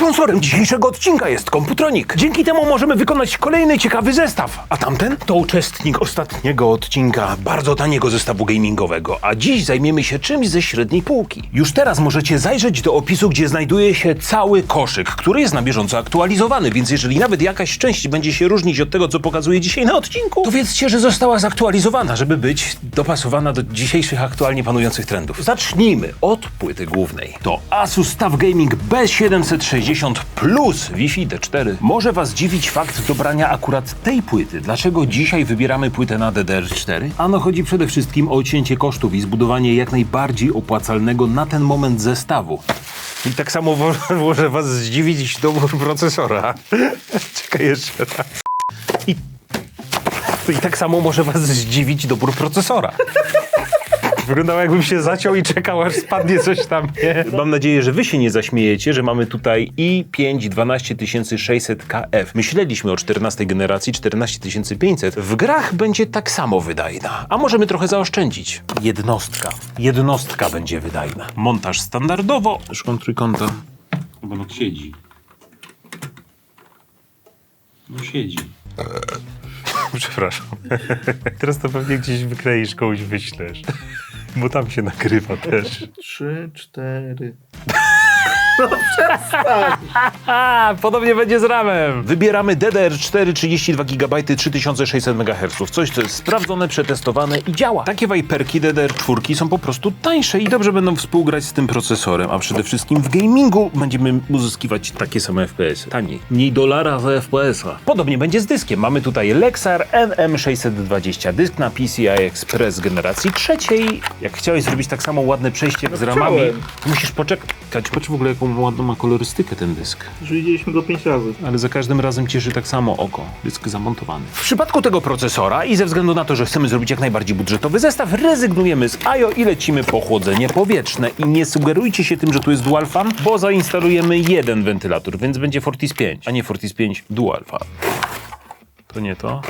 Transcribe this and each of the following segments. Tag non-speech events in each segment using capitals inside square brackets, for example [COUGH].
Sponsorem dzisiejszego odcinka jest Komputronik. Dzięki temu możemy wykonać kolejny ciekawy zestaw. A tamten to uczestnik ostatniego odcinka bardzo taniego zestawu gamingowego. A dziś zajmiemy się czymś ze średniej półki. Już teraz możecie zajrzeć do opisu, gdzie znajduje się cały koszyk, który jest na bieżąco aktualizowany, więc jeżeli nawet jakaś część będzie się różnić od tego, co pokazuję dzisiaj na odcinku, to wiedzcie, że została zaktualizowana, żeby być dopasowana do dzisiejszych aktualnie panujących trendów. Zacznijmy od płyty głównej. To Asus TUF Gaming B760 Plus Wi-Fi D4. Może Was dziwić fakt dobrania akurat tej płyty. Dlaczego dzisiaj wybieramy płytę na DDR4? Ano chodzi przede wszystkim o cięcie kosztów i zbudowanie jak najbardziej opłacalnego na ten moment zestawu. I tak samo mo- [LAUGHS] może Was zdziwić dobór procesora. [LAUGHS] Czekaj jeszcze raz. I, I tak samo może Was zdziwić dobór procesora. Wyglądało jakbym się zaciął i czekał aż spadnie coś tam. Nie? Mam nadzieję, że wy się nie zaśmiejecie, że mamy tutaj i5 12600KF. Myśleliśmy o 14 generacji 14500. W grach będzie tak samo wydajna, a możemy trochę zaoszczędzić. Jednostka. Jednostka będzie wydajna. Montaż standardowo. Szukam trójkąta. Chyba no siedzi. No siedzi. Przepraszam. [LAUGHS] Teraz to pewnie gdzieś wykleisz, komuś wyślesz. Bo tam się nagrywa też. Trzy, cztery. A, [LAUGHS] podobnie będzie z ramem. Wybieramy DDR4 32 GB 3600 MHz. Coś, co jest sprawdzone, przetestowane i działa. Takie Viperki DDR4 są po prostu tańsze i dobrze będą współgrać z tym procesorem, a przede wszystkim w gamingu będziemy uzyskiwać takie same FPS. Taniej. Mniej dolara za FPS-a. Podobnie będzie z dyskiem. Mamy tutaj Lexar NM620 dysk na PCI Express generacji trzeciej. Jak chciałeś zrobić tak samo ładne przejście z ramami, chciałem. to musisz poczekać. Patrz w ogóle jaką ładną ma kolorystykę ten dysk. Już widzieliśmy go pięć razy. Ale za każdym razem cieszy tak samo oko. Dysk zamontowany. W przypadku tego procesora i ze względu na to, że chcemy zrobić jak najbardziej budżetowy zestaw, rezygnujemy z IO i lecimy po chłodzenie powietrzne. I nie sugerujcie się tym, że tu jest dual fan, bo zainstalujemy jeden wentylator, więc będzie Fortis 5, a nie Fortis 5 dual fan. To nie to.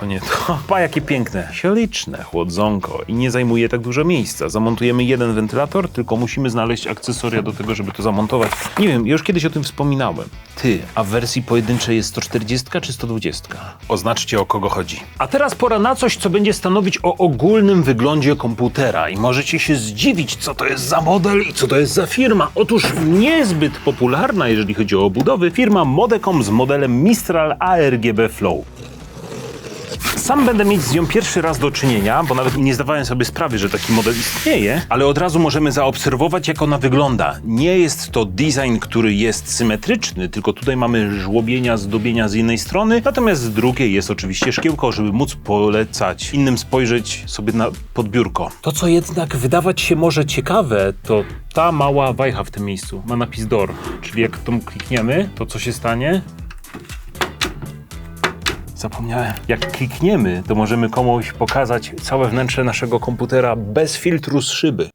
To nie to. [LAUGHS] Pa, jakie piękne. Śliczne chłodzonko i nie zajmuje tak dużo miejsca. Zamontujemy jeden wentylator, tylko musimy znaleźć akcesoria do tego, żeby to zamontować. Nie wiem, już kiedyś o tym wspominałem. Ty, a w wersji pojedynczej jest 140 czy 120? Oznaczcie o kogo chodzi. A teraz pora na coś, co będzie stanowić o ogólnym wyglądzie komputera i możecie się zdziwić, co to jest za model i co to jest za firma. Otóż niezbyt popularna, jeżeli chodzi o obudowy, firma Modecom z modelem Mistral ARGB Flow. Sam będę mieć z nią pierwszy raz do czynienia, bo nawet nie zdawałem sobie sprawy, że taki model istnieje, ale od razu możemy zaobserwować, jak ona wygląda. Nie jest to design, który jest symetryczny, tylko tutaj mamy żłobienia, zdobienia z jednej strony, natomiast z drugiej jest oczywiście szkiełko, żeby móc polecać innym spojrzeć sobie na podbiórko. To, co jednak wydawać się może ciekawe, to ta mała wajcha w tym miejscu. Ma napis DOR, czyli jak tą klikniemy, to co się stanie? Zapomniałem. Jak klikniemy, to możemy komuś pokazać całe wnętrze naszego komputera bez filtru z szyby.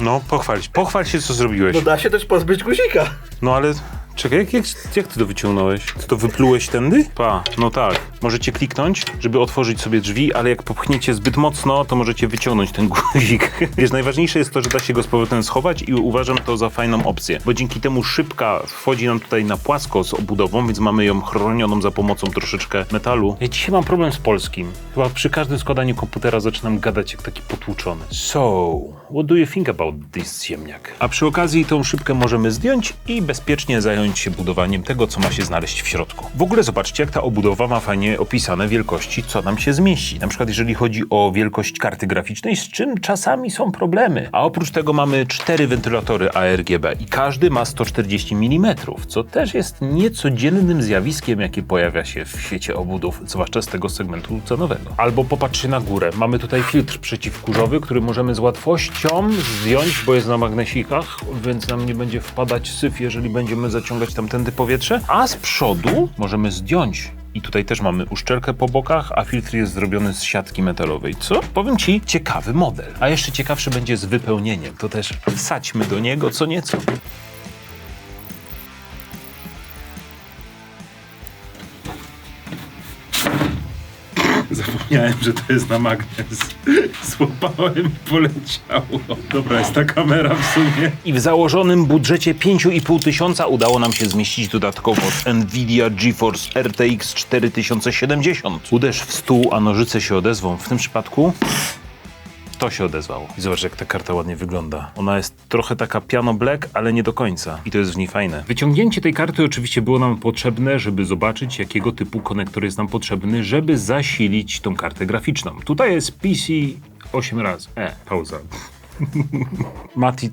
No, pochwal się. Pochwal się, co zrobiłeś. No da się też pozbyć guzika. No ale czekaj, jak, jak, jak ty to wyciągnąłeś? Ty to wyplułeś tędy? Pa, no tak. Możecie kliknąć, żeby otworzyć sobie drzwi, ale jak popchniecie zbyt mocno, to możecie wyciągnąć ten guzik. [LAUGHS] Wiesz, najważniejsze jest to, że da się go z powrotem schować i uważam to za fajną opcję, bo dzięki temu szybka wchodzi nam tutaj na płasko z obudową, więc mamy ją chronioną za pomocą troszeczkę metalu. Ja dzisiaj mam problem z polskim. Chyba przy każdym składaniu komputera zaczynam gadać jak taki potłuczony. So, what do you think about this ziemniak? A przy okazji tą szybkę możemy zdjąć i bezpiecznie zająć się budowaniem tego, co ma się znaleźć w środku. W ogóle zobaczcie, jak ta obudowa ma fajnie opisane wielkości, co nam się zmieści. Na przykład jeżeli chodzi o wielkość karty graficznej, z czym czasami są problemy. A oprócz tego mamy cztery wentylatory ARGB i każdy ma 140 mm, co też jest niecodziennym zjawiskiem, jakie pojawia się w świecie obudów, zwłaszcza z tego segmentu cenowego. Albo popatrzcie na górę. Mamy tutaj filtr przeciwkurzowy, który możemy z łatwością zdjąć, bo jest na magnesikach, więc nam nie będzie wpadać syf, jeżeli będziemy zaciągać tamtędy powietrze. A z przodu możemy zdjąć i tutaj też mamy uszczelkę po bokach, a filtr jest zrobiony z siatki metalowej. Co? Powiem ci, ciekawy model. A jeszcze ciekawszy będzie z wypełnieniem. To też wsadźmy do niego co nieco. Zapomniałem, że to jest na magnes. Złapałem i poleciało. Dobra, jest ta kamera w sumie. I w założonym budżecie 5,5 tysiąca udało nam się zmieścić dodatkowo Nvidia GeForce RTX 4070. Uderz w stół, a nożyce się odezwą. W tym przypadku to się odezwało. I zobacz, jak ta karta ładnie wygląda. Ona jest trochę taka piano black, ale nie do końca. I to jest w niej fajne. Wyciągnięcie tej karty oczywiście było nam potrzebne, żeby zobaczyć, jakiego typu konektor jest nam potrzebny, żeby zasilić tą kartę graficzną. Tutaj jest PC 8 razy. E, pauza. [LAUGHS] Mati,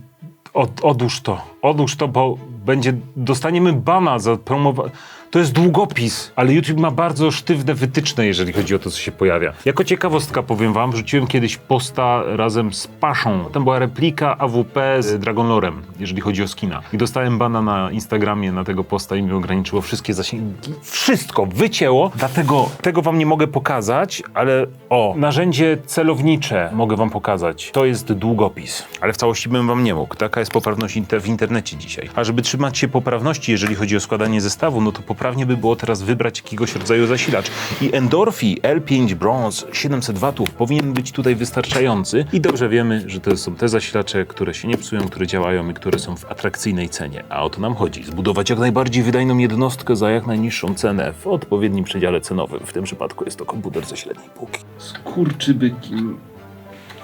od, odłóż to. Odłóż to, bo będzie, dostaniemy bana za promowanie. To jest długopis, ale YouTube ma bardzo sztywne wytyczne, jeżeli chodzi o to, co się pojawia. Jako ciekawostka powiem wam, wrzuciłem kiedyś posta razem z Paszą. Tam była replika AWP z Dragonlorem, jeżeli chodzi o skina. I dostałem bana na Instagramie na tego posta i mi ograniczyło wszystkie zasięgi. Wszystko wycięło, dlatego tego wam nie mogę pokazać, ale o, narzędzie celownicze mogę wam pokazać. To jest długopis, ale w całości bym wam nie mógł. Taka jest poprawność inter- w internecie dzisiaj. A żeby trzymać się poprawności, jeżeli chodzi o składanie zestawu, no to poprawnie by było teraz wybrać jakiegoś rodzaju zasilacz. I Endorphi L5 Bronze 700 watów powinien być tutaj wystarczający. I dobrze wiemy, że to są te zasilacze, które się nie psują, które działają i które są w atrakcyjnej cenie. A o to nam chodzi. Zbudować jak najbardziej wydajną jednostkę za jak najniższą cenę w odpowiednim przedziale cenowym. W tym przypadku jest to komputer ze średniej półki. Skurczybyki.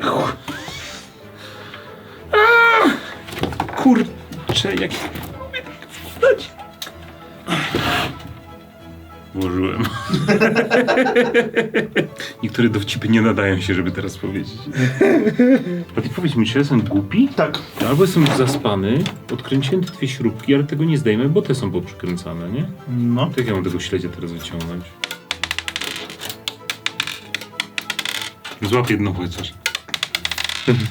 Aaa! Kurczę, jak tak wstać? Włożyłem. [LAUGHS] Niektóre dowcipy nie nadają się, żeby teraz powiedzieć. A ty powiedz mi, czy ja jestem głupi? Tak. Albo jestem zaspany, odkręciłem te dwie śrubki, ale tego nie zdejmę, bo te są poprzykręcane, nie? No. Tak ja mam tego śledzia teraz wyciągnąć. Złap jedną chociaż.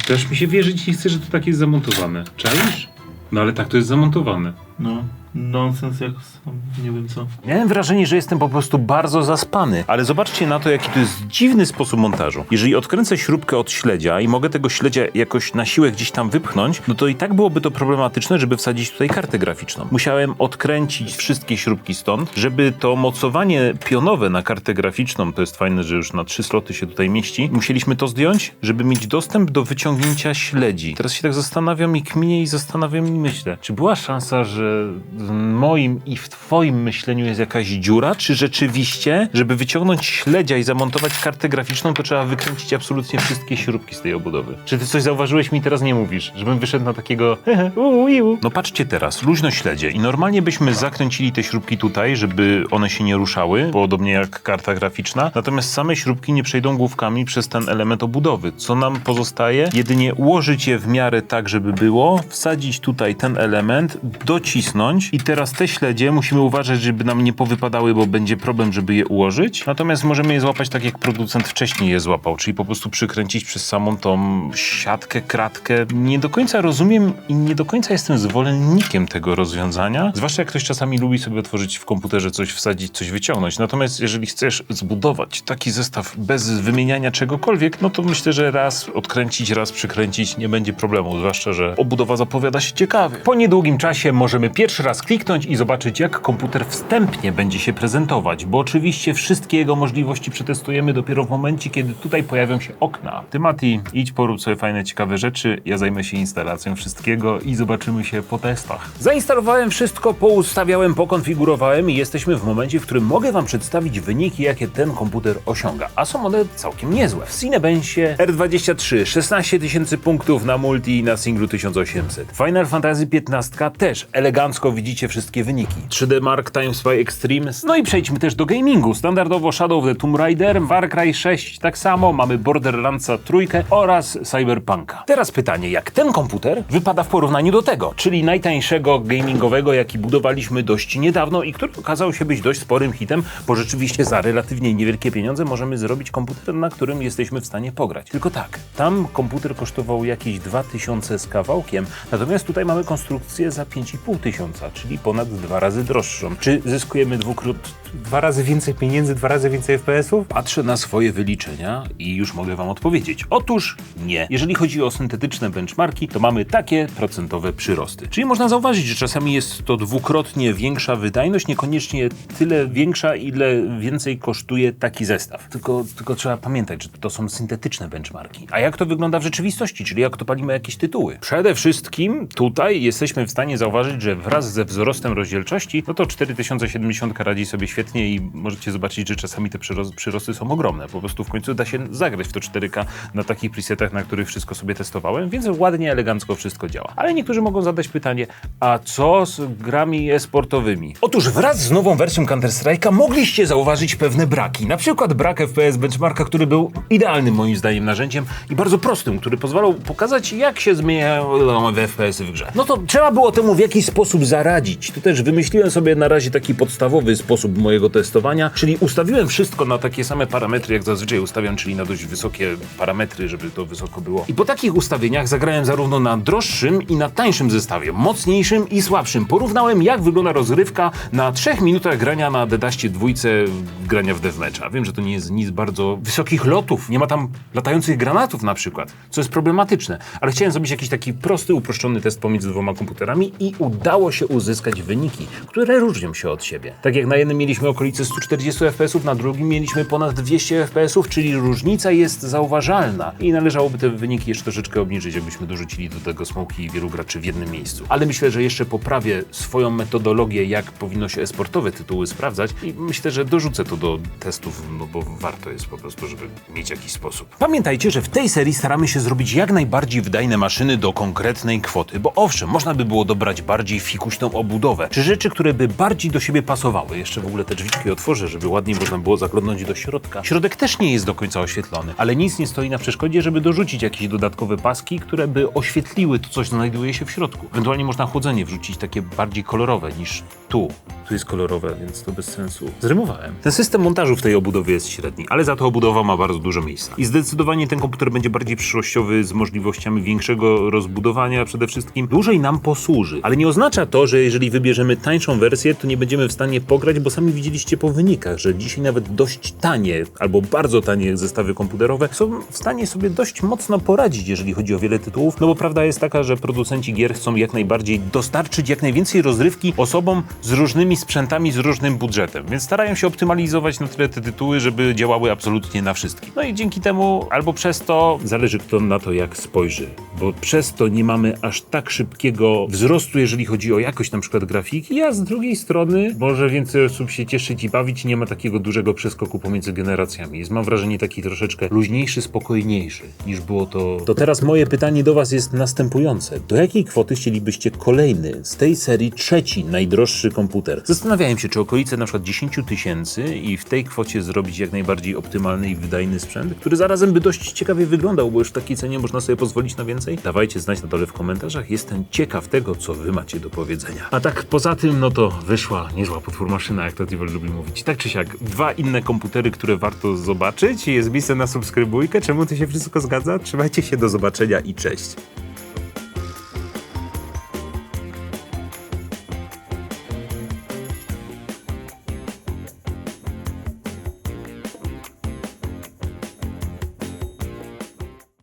Też mi się wierzyć nie chcę, że to tak jest zamontowane. Czaisz? No ale tak to jest zamontowane. No. Nonsens jak sam, nie wiem co. Miałem wrażenie, że jestem po prostu bardzo zaspany, ale zobaczcie na to, jaki to jest dziwny sposób montażu. Jeżeli odkręcę śrubkę od śledzia i mogę tego śledzia jakoś na siłę gdzieś tam wypchnąć, no to i tak byłoby to problematyczne, żeby wsadzić tutaj kartę graficzną. Musiałem odkręcić wszystkie śrubki stąd, żeby to mocowanie pionowe na kartę graficzną, to jest fajne, że już na trzy sloty się tutaj mieści, musieliśmy to zdjąć, żeby mieć dostęp do wyciągnięcia śledzi. Teraz się tak zastanawiam i kminię i zastanawiam i myślę, czy była szansa, że w moim i w twoim myśleniu jest jakaś dziura, czy rzeczywiście, żeby wyciągnąć śledzia i zamontować kartę graficzną, to trzeba wykręcić absolutnie wszystkie śrubki z tej obudowy. Czy ty coś zauważyłeś mi teraz nie mówisz, żebym wyszedł na takiego. [LAUGHS] No patrzcie teraz, luźno śledzie i normalnie byśmy zakręcili te śrubki tutaj, żeby one się nie ruszały, podobnie jak karta graficzna, natomiast same śrubki nie przejdą główkami przez ten element obudowy. Co nam pozostaje? Jedynie ułożyć je w miarę tak, żeby było, wsadzić tutaj ten element, docisnąć i teraz te śledzie musimy uważać, żeby nam nie powypadały, bo będzie problem, żeby je ułożyć. Natomiast możemy je złapać tak, jak producent wcześniej je złapał, czyli po prostu przykręcić przez samą tą siatkę, kratkę. Nie do końca rozumiem i nie do końca jestem zwolennikiem tego rozwiązania, zwłaszcza jak ktoś czasami lubi sobie otworzyć w komputerze coś, wsadzić, coś wyciągnąć. Natomiast jeżeli chcesz zbudować taki zestaw bez wymieniania czegokolwiek, no to myślę, że raz odkręcić, raz przykręcić nie będzie problemu, zwłaszcza, że obudowa zapowiada się ciekawie. Po niedługim czasie możemy pierwszy raz kliknąć i zobaczyć, jak komputer wstępnie będzie się prezentować, bo oczywiście wszystkie jego możliwości przetestujemy dopiero w momencie, kiedy tutaj pojawią się okna. Ty, Mati, idź porób sobie fajne, ciekawe rzeczy, ja zajmę się instalacją wszystkiego i zobaczymy się po testach. Zainstalowałem wszystko, poustawiałem, pokonfigurowałem i jesteśmy w momencie, w którym mogę wam przedstawić wyniki, jakie ten komputer osiąga, a są one całkiem niezłe. W Cinebensie R23 16 tysięcy punktów na multi i na singlu 1800. Final Fantasy 15 też elegancko widzicie wszystkie wyniki. 3D Mark Times by Extreme. No i przejdźmy też do gamingu. Standardowo Shadow of the Tomb Raider, Far Cry 6 tak samo, mamy Borderlandsa trójkę oraz Cyberpunka. Teraz pytanie, jak ten komputer wypada w porównaniu do tego, czyli najtańszego gamingowego, jaki budowaliśmy dość niedawno i który okazał się być dość sporym hitem, bo rzeczywiście za relatywnie niewielkie pieniądze możemy zrobić komputer, na którym jesteśmy w stanie pograć. Tylko tak, tam komputer kosztował jakieś 2000 z kawałkiem, natomiast tutaj mamy konstrukcję za 5500, czyli ponad dwa razy droższą. Czy zyskujemy dwukrot, dwa razy więcej pieniędzy, dwa razy więcej FPS-ów? Patrzę na swoje wyliczenia i już mogę wam odpowiedzieć. Otóż nie. Jeżeli chodzi o syntetyczne benchmarki, to mamy takie procentowe przyrosty. Czyli można zauważyć, że czasami jest to dwukrotnie większa wydajność, niekoniecznie tyle większa, ile więcej kosztuje taki zestaw. Tylko, tylko trzeba pamiętać, że to są syntetyczne benchmarki. A jak to wygląda w rzeczywistości, czyli jak to palimy jakieś tytuły? Przede wszystkim tutaj jesteśmy w stanie zauważyć, że wraz ze wzrostem rozdzielczości, no to 4070 radzi sobie świetnie i możecie zobaczyć, że czasami te przyros- przyrosty są ogromne. Po prostu w końcu da się zagrać w to 4K na takich presetach, na których wszystko sobie testowałem, więc ładnie, elegancko wszystko działa. Ale niektórzy mogą zadać pytanie, a co z grami e-sportowymi? Otóż wraz z nową wersją Counter-Strike'a mogliście zauważyć pewne braki. Na przykład brak FPS benchmarka, który był idealnym moim zdaniem narzędziem i bardzo prostym, który pozwalał pokazać, jak się zmieniają FPS-y w grze. No to trzeba było temu w jakiś sposób zaradzić. Tu też wymyśliłem sobie na razie taki podstawowy sposób mojego testowania, czyli ustawiłem wszystko na takie same parametry, jak zazwyczaj ustawiam, czyli na dość wysokie parametry, żeby to wysoko było. I po takich ustawieniach zagrałem zarówno na droższym i na tańszym zestawie, mocniejszym i słabszym. Porównałem, jak wygląda rozrywka na 3 minutach grania na Dedaście dwójce grania w deathmatcha. Wiem, że to nie jest nic bardzo wysokich lotów, nie ma tam latających granatów na przykład, co jest problematyczne, ale chciałem zrobić jakiś taki prosty, uproszczony test pomiędzy dwoma komputerami i udało się uzyskać wyniki, które różnią się od siebie. Tak jak na jednym mieliśmy okolice 140 FPS, na drugim mieliśmy ponad 200 FPS, czyli różnica jest zauważalna i należałoby te wyniki jeszcze troszeczkę obniżyć, jakbyśmy dorzucili do tego smoki wielu graczy w jednym miejscu. Ale myślę, że jeszcze poprawię swoją metodologię, jak powinno się esportowe tytuły sprawdzać i myślę, że dorzucę to do testów, no bo warto jest po prostu, żeby mieć jakiś sposób. Pamiętajcie, że w tej serii staramy się zrobić jak najbardziej wydajne maszyny do konkretnej kwoty, bo owszem, można by było dobrać bardziej fikuśną obudowę, czy rzeczy, które by bardziej do siebie pasowały. Jeszcze w ogóle te drzwiczki otworzę, żeby ładniej można było zaglądnąć do środka. Środek też nie jest do końca oświetlony, ale nic nie stoi na przeszkodzie, żeby dorzucić jakieś dodatkowe paski, które by oświetliły to, co znajduje się w środku. Ewentualnie można chłodzenie wrzucić takie bardziej kolorowe niż tu. Tu jest kolorowe, więc to bez sensu. Zrymowałem. Ten system montażu w tej obudowie jest średni, ale za to obudowa ma bardzo dużo miejsca. I zdecydowanie ten komputer będzie bardziej przyszłościowy, z możliwościami większego rozbudowania przede wszystkim. Dłużej nam posłuży. Ale nie oznacza to, że jeżeli wybierzemy tańszą wersję, to nie będziemy w stanie pograć, bo sami widzieliście po wynikach, że dzisiaj nawet dość tanie albo bardzo tanie zestawy komputerowe są w stanie sobie dość mocno poradzić, jeżeli chodzi o wiele tytułów. No bo prawda jest taka, że producenci gier chcą jak najbardziej dostarczyć jak najwięcej rozrywki osobom z różnymi sprzętami, z różnym budżetem, więc starają się optymalizować na tyle te tytuły, żeby działały absolutnie na wszystkich. No i dzięki temu, albo przez to, zależy kto na to jak spojrzy, bo przez to nie mamy aż tak szybkiego wzrostu, jeżeli chodzi o jakość na przykład grafiki, a z drugiej strony może więcej osób się cieszyć i bawić, nie ma takiego dużego przeskoku pomiędzy generacjami. Jest mam wrażenie taki troszeczkę luźniejszy, spokojniejszy niż było to. To teraz moje pytanie do was jest następujące. Do jakiej kwoty chcielibyście kolejny z tej serii trzeci najdroższy komputer? Zastanawiałem się, czy okolice na przykład 10 tysięcy i w tej kwocie zrobić jak najbardziej optymalny i wydajny sprzęt, który zarazem by dość ciekawie wyglądał, bo już w takiej cenie można sobie pozwolić na więcej? Dawajcie znać na dole w komentarzach. Jestem ciekaw tego, co wy macie do powiedzenia. A tak poza tym, no to wyszła niezła potwór maszyna, jak to Tivel lubi mówić. Tak czy siak, dwa inne komputery, które warto zobaczyć. Jest miejsce na subskrybujkę. Czemu to się wszystko zgadza? Trzymajcie się, do zobaczenia i cześć.